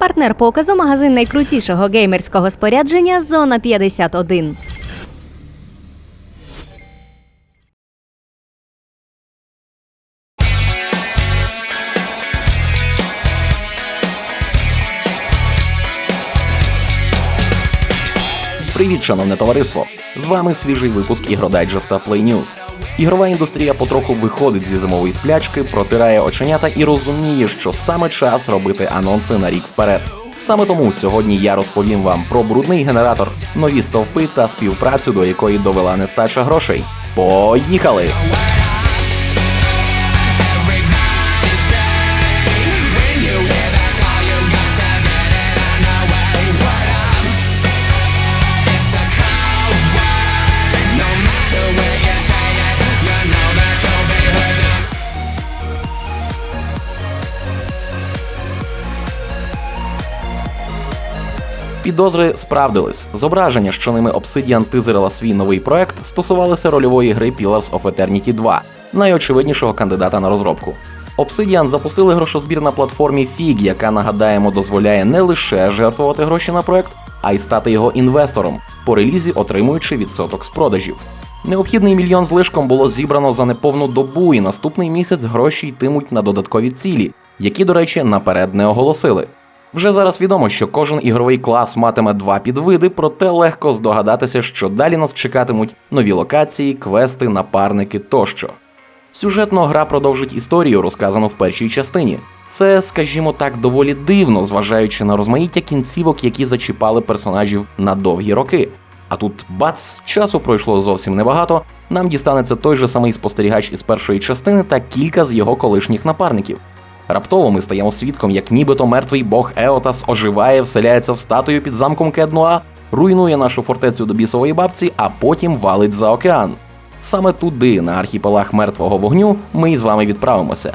Партнер показу магазин найкрутішого геймерського спорядження Зона 51. Привіт, шановне товариство! З вами свіжий випуск ігродайджеста Play News. Ігрова індустрія потроху виходить зі зимової сплячки, протирає оченята і розуміє, що саме час робити анонси на рік вперед. Саме тому сьогодні я розповім вам про брудний генератор, нові стовпи та співпрацю, до якої довела нестача грошей. Поїхали! Підозри справдились. Зображення, що ними Obsidian тизерила свій новий проект, стосувалися рольової гри Pillars of Eternity 2, найочевиднішого кандидата на розробку. Obsidian запустили грошозбір на платформі FIG, яка нагадаємо дозволяє не лише жертвувати гроші на проект, а й стати його інвестором, по релізі отримуючи відсоток з продажів. Необхідний мільйон з лишком було зібрано за неповну добу, і наступний місяць гроші йтимуть на додаткові цілі, які, до речі, наперед не оголосили. Вже зараз відомо, що кожен ігровий клас матиме два підвиди, проте легко здогадатися, що далі нас чекатимуть нові локації, квести, напарники тощо. Сюжетно гра продовжить історію, розказану в першій частині. Це, скажімо так, доволі дивно, зважаючи на розмаїття кінцівок, які зачіпали персонажів на довгі роки. А тут бац, часу пройшло зовсім небагато. Нам дістанеться той же самий спостерігач із першої частини та кілька з його колишніх напарників. Раптово ми стаємо свідком, як нібито мертвий бог Еотас оживає, вселяється в статую під замком Кеднуа, руйнує нашу фортецю до бісової бабці, а потім валить за океан. Саме туди, на архіпелаг мертвого вогню, ми з вами відправимося.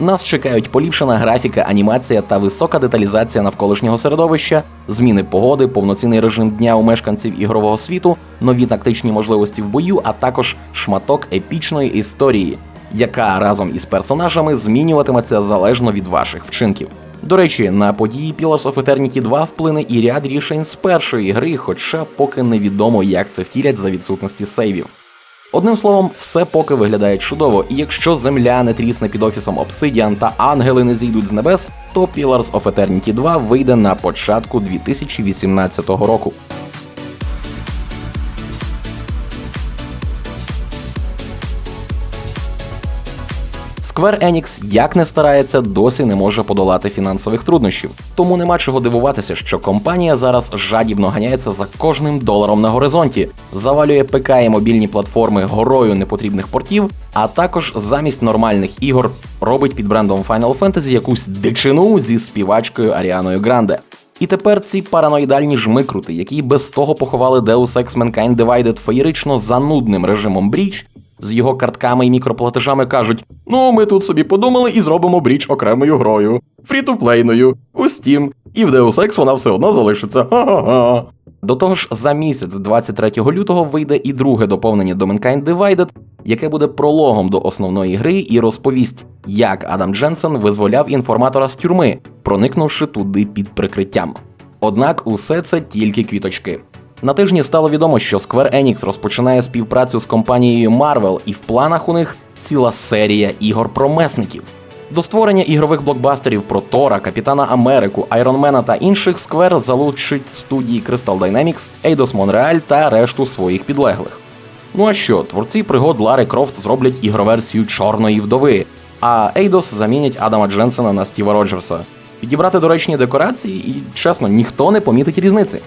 Нас чекають поліпшена графіка, анімація та висока деталізація навколишнього середовища, зміни погоди, повноцінний режим дня у мешканців ігрового світу, нові тактичні можливості в бою, а також шматок епічної історії, яка разом із персонажами змінюватиметься залежно від ваших вчинків. До речі, на події Pillars of Eternity 2 вплине і ряд рішень з першої гри, хоча поки невідомо, як це втілять за відсутності сейвів. Одним словом, все поки виглядає чудово, і якщо земля не трісне під офісом Obsidian та ангели не зійдуть з небес, то Pillars of Eternity 2 вийде на початку 2018 року. Square Enix, як не старається, досі не може подолати фінансових труднощів. Тому нема чого дивуватися, що компанія зараз жадібно ганяється за кожним доларом на горизонті, завалює ПК і мобільні платформи горою непотрібних портів, а також замість нормальних ігор робить під брендом Final Fantasy якусь дичину зі співачкою Аріаною Гранде. І тепер ці параноїдальні жмикрути, які без того поховали Deus Ex Mankind Divided феєрично занудним режимом Бріч, з його картками і мікроплатежами кажуть: ну, ми тут собі подумали і зробимо бріч окремою грою, фрітуплейною, у Steam, і в Deus Ex вона все одно залишиться. Ха-ха-ха. До того ж, за місяць, 23 лютого, вийде і друге доповнення до Mankind Divided, яке буде прологом до основної гри і розповість, як Адам Дженсен визволяв інформатора з тюрми, проникнувши туди під прикриттям. Однак усе це тільки квіточки. На тижні стало відомо, що Square Enix розпочинає співпрацю з компанією Marvel, і в планах у них ціла серія ігор про месників. До створення ігрових блокбастерів про Тора, Капітана Америку, Айронмена та інших Square залучить студії Crystal Dynamics, Eidos Montreal та решту своїх підлеглих. Ну а що, творці пригод Лари Крофт зроблять ігроверсію Чорної вдови, а Eidos замінять Адама Дженсена на Стіва Роджерса. Підібрати доречні декорації, і чесно, ніхто не помітить різниці.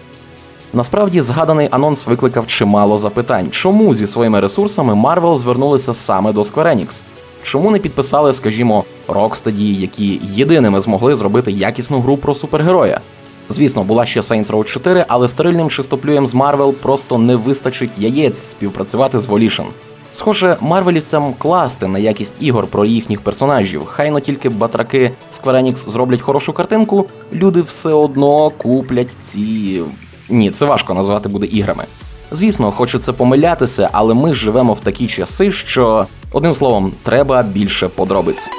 Насправді згаданий анонс викликав чимало запитань, чому зі своїми ресурсами Marvel звернулися саме до Square Enix? Чому не підписали, скажімо, Rocksteady, які єдиними змогли зробити якісну гру про супергероя? Звісно, була ще Saints Row 4, але стерильним чистоплюєм з Marvel просто не вистачить яєць співпрацювати з Volition. Схоже, марвелівцям класти на якість ігор про їхніх персонажів. Хай но тільки батраки Square Enix зроблять хорошу картинку, люди все одно куплять ці ні, це важко назвати буде іграми. Звісно, хочеться помилятися, але ми живемо в такі часи, що одним словом, треба більше подробиць.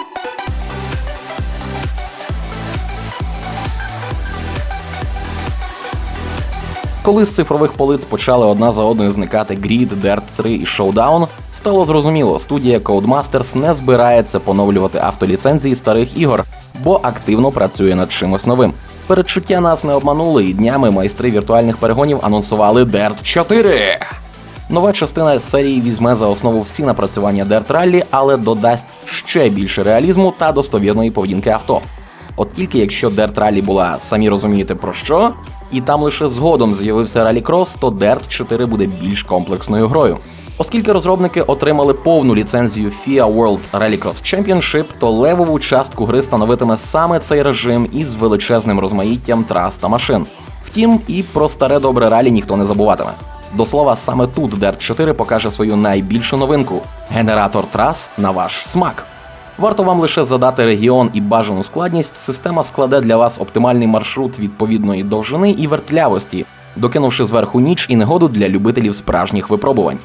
Коли з цифрових полиць почали одна за одною зникати Grid, Dirt 3 і Showdown, стало зрозуміло, студія Codemasters не збирається поновлювати автоліцензії старих ігор, бо активно працює над чимось новим. Передчуття нас не обманули, і днями майстри віртуальних перегонів анонсували Dirt 4. Нова частина серії візьме за основу всі напрацювання Dirt Rally, але додасть ще більше реалізму та достовірної поведінки авто. От тільки якщо Dirt Rally була, самі розумієте про що, і там лише згодом з'явився Rallycross, то Dirt 4 буде більш комплексною грою. Оскільки розробники отримали повну ліцензію FIA World Rallycross Championship, то левову частку гри становитиме саме цей режим із величезним розмаїттям трас та машин. Втім, і про старе добре ралі ніхто не забуватиме. До слова, саме тут Dirt 4 покаже свою найбільшу новинку генератор трас на ваш смак. Варто вам лише задати регіон і бажану складність, система складе для вас оптимальний маршрут відповідної довжини і вертлявості, докинувши зверху ніч і негоду для любителів справжніх випробувань.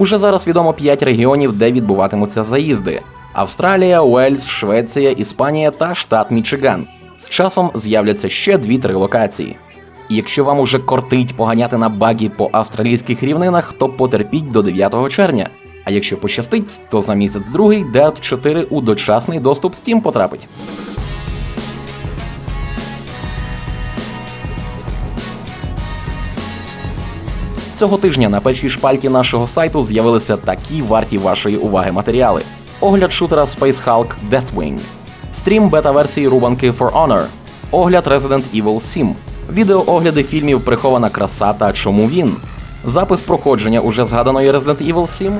Уже зараз відомо 5 регіонів, де відбуватимуться заїзди: Австралія, Уельс, Швеція, Іспанія та штат Мічиган. З часом з'являться ще 2-3 локації. І якщо вам уже кортить поганяти на багі по австралійських рівнинах, то потерпіть до 9 червня. А якщо пощастить, то за місяць другий Dirt 4 у дочасний доступ Steam потрапить. Цього тижня на першій шпальті нашого сайту з'явилися такі варті вашої уваги матеріали: огляд шутера Space Hulk Deathwing, стрім бета-версії рубанки For Honor, огляд Resident Evil 7, відеоогляди фільмів Прихована краса та чому він, запис проходження уже згаданої Resident Evil 7,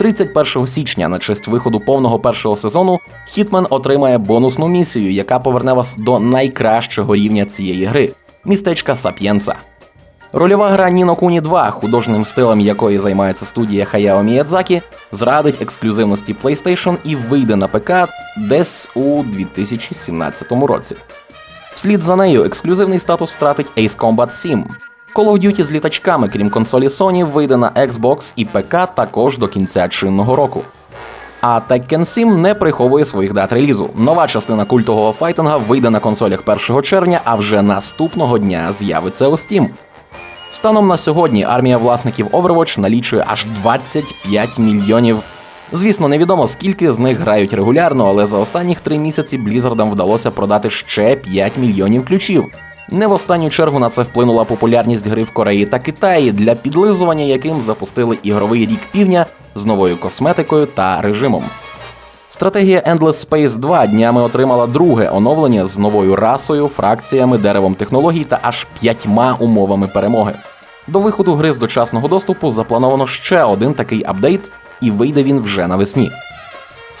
31 січня на честь виходу повного першого сезону Хітмен отримає бонусну місію, яка поверне вас до найкращого рівня цієї гри містечка Сап'єнца. Рольова гра Ніно Куні 2, художнім стилем якої займається студія Хаяо Міядзакі, зрадить ексклюзивності PlayStation і вийде на ПК десь у 2017 році. Вслід за нею ексклюзивний статус втратить Ace Combat 7. Call of Duty з літачками, крім консолі Sony, вийде на Xbox і ПК також до кінця чинного року. А Tekken 7 не приховує своїх дат релізу. Нова частина культового файтинга вийде на консолях 1 червня, а вже наступного дня з'явиться у Steam. Станом на сьогодні армія власників Overwatch налічує аж 25 мільйонів. Звісно, невідомо скільки з них грають регулярно, але за останніх три місяці Blizzardам вдалося продати ще 5 мільйонів ключів. Не в останню чергу на це вплинула популярність гри в Кореї та Китаї, для підлизування яким запустили ігровий рік півдня з новою косметикою та режимом. Стратегія Endless Space 2 днями отримала друге оновлення з новою расою, фракціями, деревом технологій та аж п'ятьма умовами перемоги. До виходу гри з дочасного доступу заплановано ще один такий апдейт, і вийде він вже навесні.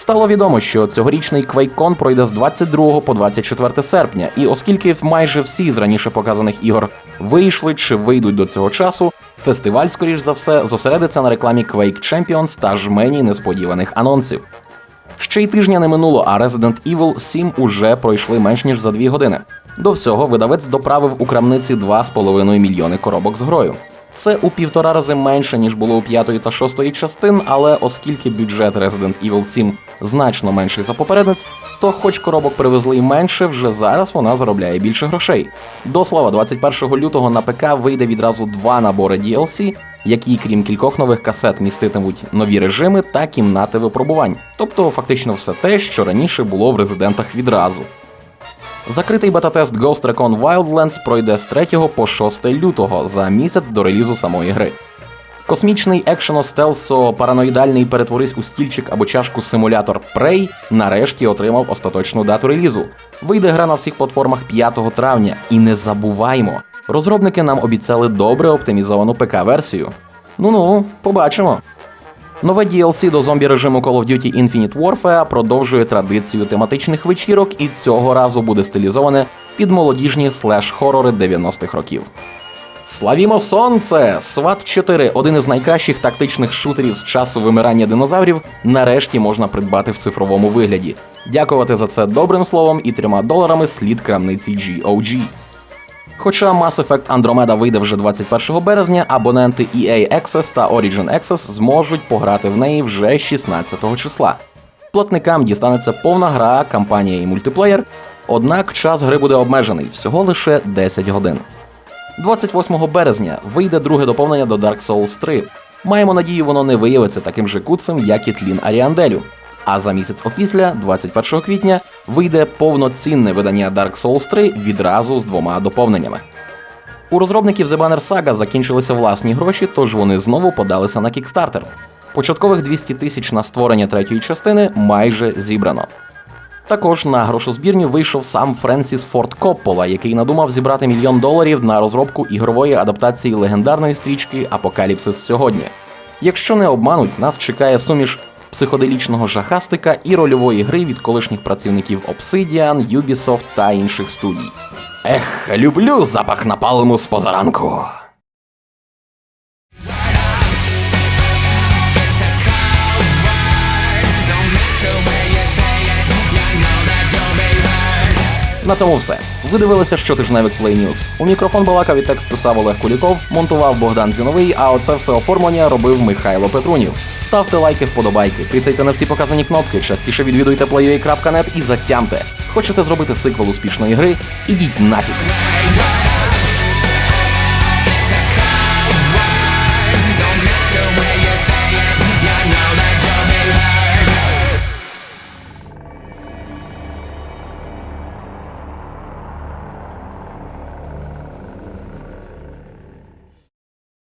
Стало відомо, що цьогорічний QuakeCon пройде з 22 по 24 серпня, і оскільки майже всі з раніше показаних ігор вийшли чи вийдуть до цього часу, фестиваль, скоріш за все, зосередиться на рекламі Quake Champions та жмені несподіваних анонсів. Ще й тижня не минуло, а Resident Evil 7 уже пройшли менш ніж за дві години. До всього видавець доправив у крамниці 2,5 мільйони коробок з грою. Це у півтора рази менше, ніж було у п'ятої та шостої частин, але оскільки бюджет Resident Evil 7 значно менший за попередниць, то хоч коробок привезли й менше, вже зараз вона заробляє більше грошей. До слова, 21 лютого на ПК вийде відразу два набори DLC, які, крім кількох нових касет, міститимуть нові режими та кімнати випробувань. Тобто фактично все те, що раніше було в резидентах відразу. Закритий бета-тест Ghost Recon Wildlands пройде з 3 по 6 лютого за місяць до релізу самої гри. Космічний екшено стелсо параноїдальний перетворись у стільчик або чашку симулятор Prey нарешті отримав остаточну дату релізу. Вийде гра на всіх платформах 5 травня. І не забуваймо, розробники нам обіцяли добре оптимізовану ПК-версію. Ну ну, побачимо. Нове DLC до зомбі режиму Call of Duty Infinite Warfare продовжує традицію тематичних вечірок і цього разу буде стилізоване під молодіжні слеш-хорори 90-х років. Славімо сонце! SWAT 4 один із найкращих тактичних шутерів з часу вимирання динозаврів, нарешті можна придбати в цифровому вигляді. Дякувати за це добрим словом і трьома доларами слід крамниці GOG. Хоча Mass Effect Andromeda вийде вже 21 березня, абоненти EA Access та Origin Access зможуть пограти в неї вже 16 числа. Платникам дістанеться повна гра, кампанія і мультиплеєр, однак час гри буде обмежений всього лише 10 годин. 28 березня вийде друге доповнення до Dark Souls 3. Маємо надію, воно не виявиться таким же куцем, як і тлін Аріанделю. А за місяць опісля, 21 квітня, вийде повноцінне видання Dark Souls 3 відразу з двома доповненнями. У розробників The Banner Saga закінчилися власні гроші, тож вони знову подалися на Kickstarter. Початкових 200 тисяч на створення третьої частини майже зібрано. Також на грошозбірню вийшов сам Френсіс Форд Коппола, який надумав зібрати мільйон доларів на розробку ігрової адаптації легендарної стрічки Апокаліпсис сьогодні. Якщо не обмануть, нас чекає суміш психоделічного жахастика і рольової гри від колишніх працівників Obsidian, Ubisoft та інших студій. Ех, люблю запах напалму з позаранку. На цьому все. Ви дивилися щотижневик Play News. У мікрофон балакав і текст писав Олег Куліков, монтував Богдан Зіновий, а оце все оформлення робив Михайло Петрунів. Ставте лайки, вподобайки, тицяйте на всі показані кнопки, частіше відвідуйте playua.net і затямте. Хочете зробити сиквел успішної гри? Ідіть нафіг.